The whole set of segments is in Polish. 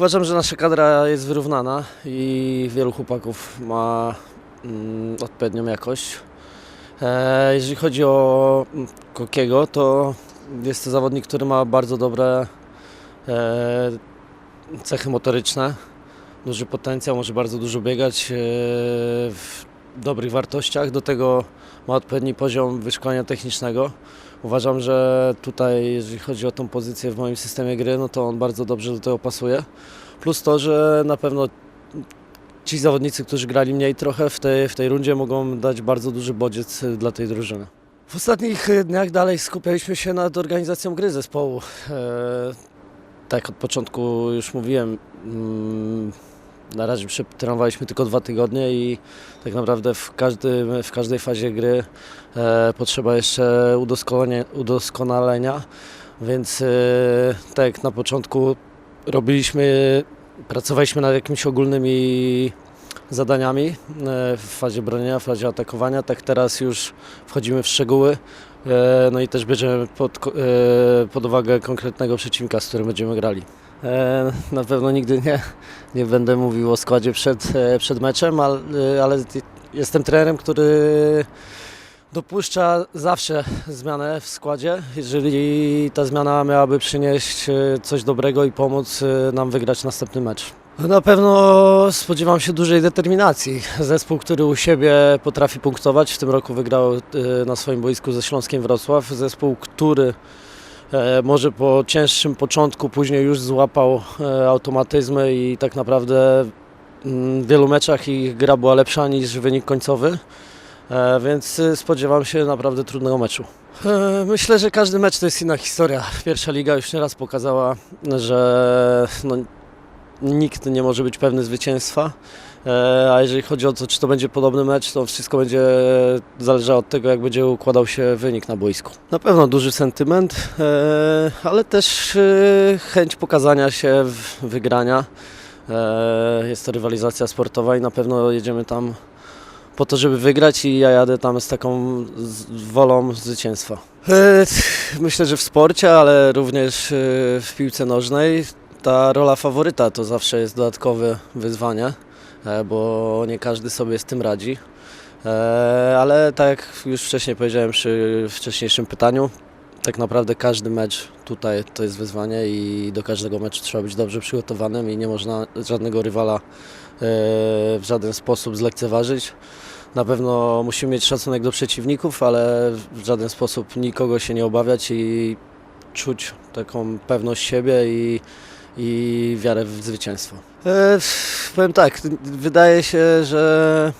Uważam, że nasza kadra jest wyrównana i wielu chłopaków ma mm, odpowiednią jakość. E, jeżeli chodzi o mm, Kokiego, to jest to zawodnik, który ma bardzo dobre e, cechy motoryczne, duży potencjał, może bardzo dużo biegać e, dobrych wartościach. Do tego ma odpowiedni poziom wyszkolenia technicznego. Uważam, że tutaj, jeżeli chodzi o tą pozycję w moim systemie gry, no to on bardzo dobrze do tego pasuje. Plus to, że na pewno ci zawodnicy, którzy grali mniej trochę w tej, w tej rundzie, mogą dać bardzo duży bodziec dla tej drużyny. W ostatnich dniach dalej skupialiśmy się nad organizacją gry zespołu. E, tak od początku już mówiłem, mm, na razie przetrenowaliśmy tylko dwa tygodnie i tak naprawdę w, każdym, w każdej fazie gry e, potrzeba jeszcze udoskonalenia, więc e, tak na początku robiliśmy, pracowaliśmy nad jakimiś ogólnymi zadaniami e, w fazie bronienia, w fazie atakowania, tak teraz już wchodzimy w szczegóły. E, No i też bierzemy pod, e, pod uwagę konkretnego przeciwnika, z którym będziemy grali. E, Na pewno nigdy nie, nie będę mówił o składzie przed, przed meczem, ale, ale jestem trenerem, który dopuszcza zawsze zmianę w składzie, jeżeli ta zmiana miałaby przynieść coś dobrego i pomóc nam wygrać następny mecz. Na pewno spodziewam się dużej determinacji. Zespół, który u siebie potrafi punktować, w tym roku wygrał e, na swoim boisku ze Śląskiem Wrocław. Zespół, który e, może po cięższym początku później już złapał e, automatyzmy i tak naprawdę mm, w wielu meczach ich gra była lepsza niż wynik końcowy. Więc spodziewam się naprawdę trudnego meczu. Myślę, że każdy mecz to jest inna historia. Pierwsza liga już nieraz pokazała, że no, nikt nie może być pewny zwycięstwa. E, A jeżeli chodzi o to, czy to będzie podobny mecz, to wszystko będzie zależało od tego, jak będzie układał się wynik na boisku. Na pewno duży sentyment, e, ale też e, chęć pokazania się, wygrania. E, Jest to rywalizacja sportowa i na pewno jedziemy tam po to, żeby wygrać i ja jadę tam z taką wolą zwycięstwa. E, Myślę, że w sporcie, ale również e, w piłce nożnej ta rola faworyta to zawsze jest dodatkowe wyzwanie, e, bo nie każdy sobie z tym radzi. E, Ale tak jak już wcześniej powiedziałem przy wcześniejszym pytaniu, tak naprawdę każdy mecz tutaj to jest wyzwanie i do każdego meczu trzeba być dobrze przygotowanym i nie można żadnego rywala e, w żaden sposób zlekceważyć. Na pewno musimy mieć szacunek do przeciwników, ale w żaden sposób nikogo się nie obawiać i czuć taką pewność siebie i, i wiarę w zwycięstwo. E, powiem tak, wydaje się, że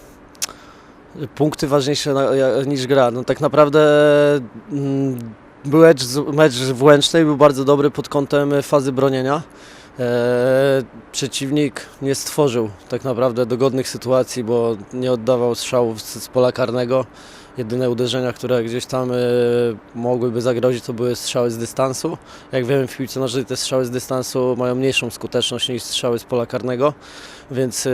punkty ważniejsze niż gra. No tak naprawdę mm, mecz, mecz w Łęcznej, był bardzo dobry pod kątem fazy bronienia. E, przeciwnik nie stworzył tak naprawdę dogodnych sytuacji, bo nie oddawał strzałów z, z pola karnego. Jedyne uderzenia, które gdzieś tam e, mogłyby zagrozić, to były strzały z dystansu. Jak wiemy w piłce nożnej te strzały z dystansu mają mniejszą skuteczność niż strzały z pola karnego, więc e,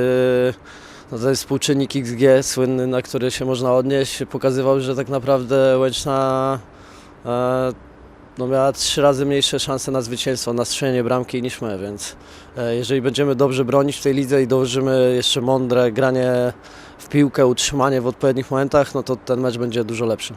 no ten współczynnik XG słynny, na który się można odnieść, pokazywał, że tak naprawdę Łęczna no miała trzy razy mniejsze szanse na zwycięstwo, na strzelenie bramki niż my, więc e, jeżeli będziemy dobrze bronić w tej lidze i dołożymy jeszcze mądre granie w piłkę, utrzymanie w odpowiednich momentach, no to ten mecz będzie dużo lepszy.